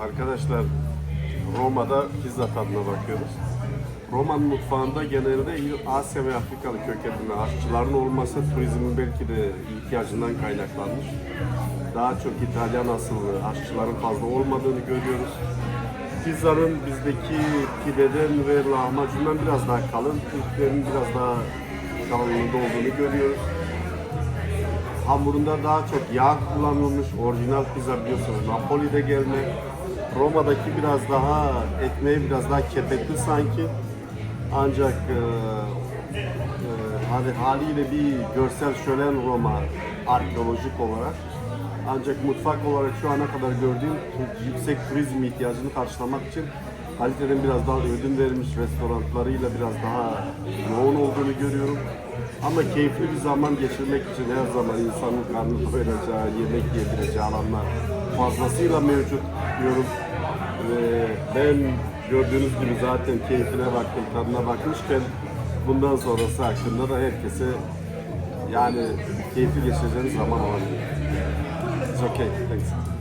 Arkadaşlar Roma'da pizza tadına bakıyoruz. Roman mutfağında genelde Asya ve Afrikalı kökenli aşçıların olması turizmin belki de ihtiyacından kaynaklanmış. Daha çok İtalyan asıllı aşçıların fazla olmadığını görüyoruz. Pizzanın bizdeki pideden ve lahmacundan biraz daha kalın, Türklerin biraz daha kalınlığında olduğunu görüyoruz. Hamurunda daha çok yağ kullanılmış. Orijinal pizza biliyorsunuz Napoli'de gelme. Roma'daki biraz daha ekmeği biraz daha kepekli sanki. Ancak e, e, haliyle bir görsel şölen Roma arkeolojik olarak. Ancak mutfak olarak şu ana kadar gördüğüm yüksek turizm ihtiyacını karşılamak için kaliteden biraz daha ödün vermiş restoranlarıyla biraz daha yoğun olduğunu görüyorum. Ama keyifli bir zaman geçirmek için her zaman insanın karnını doyuracağı, yemek yedireceği alanlar fazlasıyla mevcut diyorum. Ve ben gördüğünüz gibi zaten keyfine baktım, tadına bakmışken bundan sonrası hakkında da herkese yani keyifli geçireceğiniz zaman olabilir. It's okay, thanks.